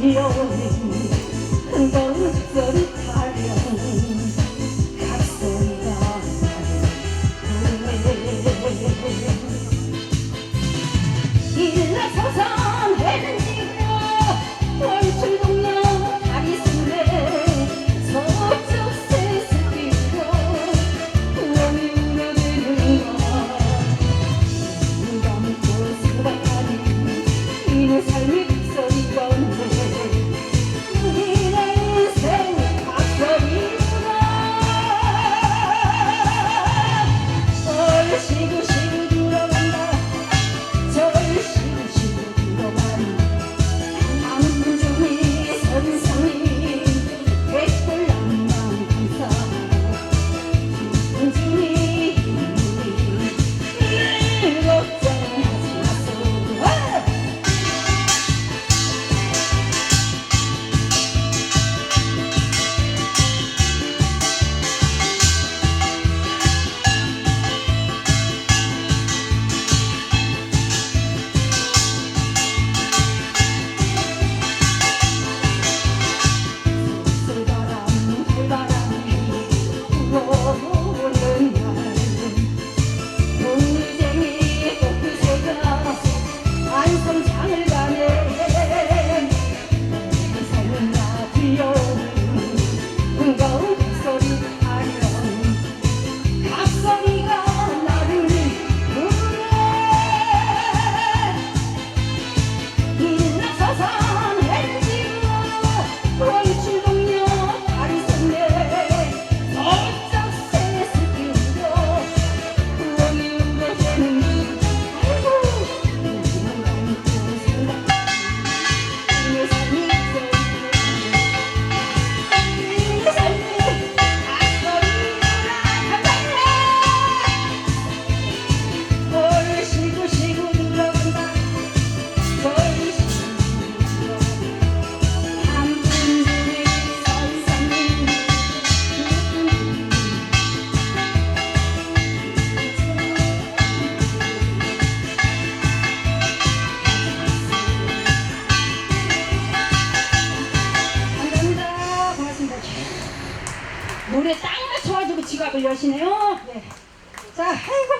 여운 멀쩡히 타령 이 일어서서 노래 딱 맞춰가지고 지갑을 여시네요. 네. 자, 아이고.